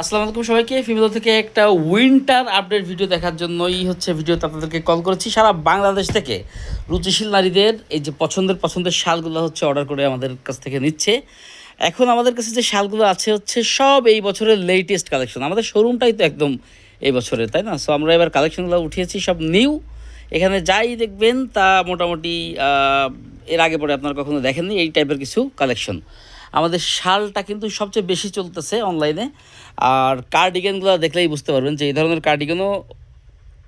আসসালামু আলাইকুম সবাইকে। ফিমেল থেকে একটা উইন্টার আপডেট ভিডিও দেখার জন্যই হচ্ছে ভিডিওতে আপনাদেরকে কল করেছি। সারা বাংলাদেশ থেকে রুচিশীল নারীদের, এই যে পছন্দের পছন্দের শালগুলো হচ্ছে অর্ডার করে আমাদের কাছ থেকে নিচ্ছে। এখন আমাদের কাছে যে শালগুলো আছে হচ্ছে সব এই বছরের লেটেস্ট কালেকশন আমাদের শোরুমটাই তো একদম এই বছরের, তাই না? সো আমরা এবার কালেকশনগুলো উঠিয়েছি, সব নিউ এখানে যাই দেখবেন তা মোটামুটি এর আগে পরে আপনারা কখনো দেখেননি, এই টাইপের কিছু কালেকশন আমাদের শালটা কিন্তু সবচেয়ে বেশি চলতেছে অনলাইনে আর কার্ডিগানগুলো দেখলেই বুঝতে পারবেন যে এই ধরনের কার্ডিগানও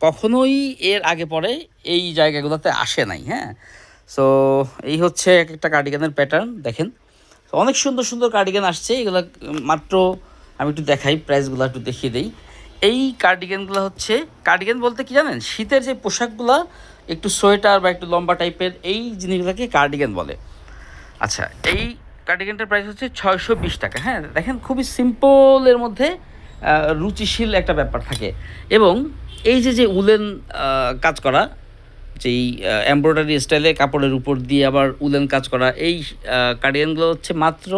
কখনোই এর আগে পরে এই জায়গাগুলোতে আসে নাই হ্যাঁ। সো এই হচ্ছে এক একটা কার্ডিগানের প্যাটার্ন দেখেন। অনেক সুন্দর সুন্দর কার্ডিগান আসছে, এগুলো মাত্র আমি একটু দেখাই প্রাইসগুলো একটু দেখিয়ে দিই। এই কার্ডিগানগুলো হচ্ছে কার্ডিগান বলতে কি জানেন? শীতের যে পোশাকগুলো, একটু সোয়েটার বা একটু লম্বা টাইপের এই জিনিসগুলোকে কার্ডিগান বলে। আচ্ছা এই কার্ডিগানটার প্রাইস হচ্ছে ছয়শো বিশ টাকা। হ্যাঁ দেখেন খুবই সিম্পলের মধ্যে রুচিশীল একটা ব্যাপার থাকে। এবং এই যে যে উলেন কাজ করা, যেই এমব্রয়ডারি স্টাইলে কাপড়ের উপর দিয়ে আবার উলেন কাজ করা, এই কার্ডিগানগুলো হচ্ছে মাত্র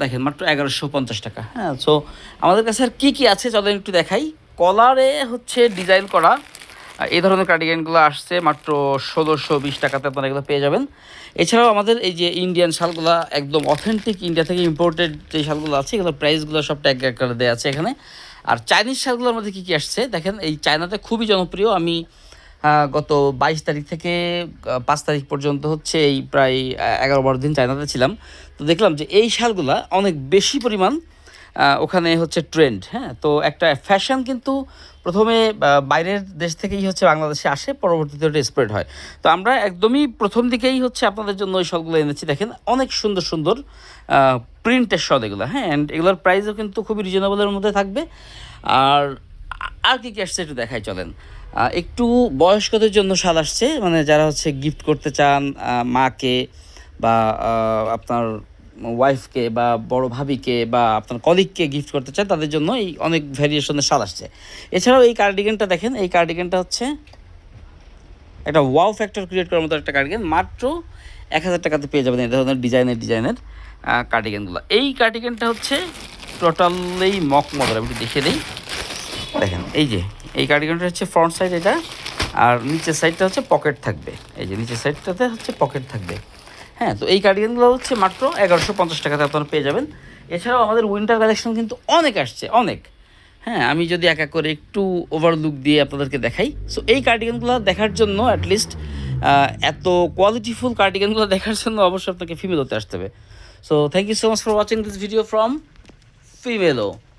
দেখেন মাত্র এগারোশো পঞ্চাশ টাকা। হ্যাঁ সো আমাদের কাছে আর কী কী আছে চলেন একটু দেখাই। কলারে হচ্ছে ডিজাইন করা এই ধরনের কার্ডিগানগুলো আসছে মাত্র ষোলোশো বিশ টাকাতে আপনারা এগুলো পেয়ে যাবেন। এছাড়াও আমাদের এই যে ইন্ডিয়ান শালগুলো একদম অথেন্টিক ইন্ডিয়া থেকে ইম্পোর্টেড যে শালগুলো আছে, এগুলো প্রাইসগুলো সব ট্যাগ করে দেওয়া আছে এখানে। আর চাইনিজ শালগুলোর মধ্যে কী কী আসছে? দেখেন, এই চায়নাতে খুবই জনপ্রিয়। আমি গত বাইশ তারিখ থেকে পাঁচ তারিখ পর্যন্ত হচ্ছে এই প্রায় এগারো বারো দিন চায়নাতে ছিলাম। তো দেখলাম যে এই শালগুলা অনেক বেশি পরিমাণ ওখানে হচ্ছে ট্রেন্ড হ্যাঁ? তো একটা ফ্যাশন কিন্তু প্রথমে বাইরের দেশ থেকেই হচ্ছে বাংলাদেশে আসে, পরবর্তীতে ওটা স্প্রেড হয়। তো আমরা একদমই প্রথম দিকেই হচ্ছে আপনাদের জন্য ওই শালগুলো এনেছি। দেখেন, অনেক সুন্দর সুন্দর প্রিন্টের শল এগুলো হ্যাঁ? অ্যান্ড এগুলোর প্রাইসও কিন্তু খুবই রিজনেবলের মধ্যে থাকবে। আর আর কি কি আসছে একটু দেখাই, চলেন। একটু বয়স্কদের জন্য শাল আসছে মানে যারা হচ্ছে গিফট করতে চান মাকে বা আপনার ওয়াইফকে বা বড় ভাবিকে বা আপনার কলিগকে গিফট করতে চান তাদের জন্য এই অনেক ভ্যারিয়েশনের শাল আসছে। এছাড়াও এই কার্ডিগানটা দেখেন, এই কার্ডিগানটা হচ্ছে একটা ওয়াও ফ্যাক্টর ক্রিয়েট করার মতো একটা কার্ডিগান মাত্র এক হাজার টাকাতে পেয়ে যাবেন এই ধরনের ডিজাইনের ডিজাইনের কার্ডিগানগুলো এই কার্ডিগানটা হচ্ছে টোটালি মক মডেল আমি একটু দেখিয়ে দিই। দেখেন, এই যে, এই কার্ডিগানটা হচ্ছে ফ্রন্ট সাইড এটা, আর নিচের সাইডটা হচ্ছে পকেট থাকবে। এই যে, নিচের সাইডটাতে হচ্ছে পকেট থাকবে। হ্যাঁ তো এই কার্ডিগানগুলো হচ্ছে মাত্র এগারোশো পঞ্চাশ টাকাতে আপনারা পেয়ে যাবেন। এছাড়াও আমাদের উইন্টার কালেকশন কিন্তু অনেক আসছে, অনেক। হ্যাঁ আমি যদি এক এক করে একটু ওভারলুক দিয়ে আপনাদেরকে দেখাই। সো এই কার্ডিগানগুলো দেখার জন্য অ্যাটলিস্ট এত কোয়ালিটিফুল কার্ডিগানগুলো দেখার জন্য অবশ্যই আপনাকে ফিমেল হতে আসতে হবে। So thank you so much for watching this video from ফিমেলো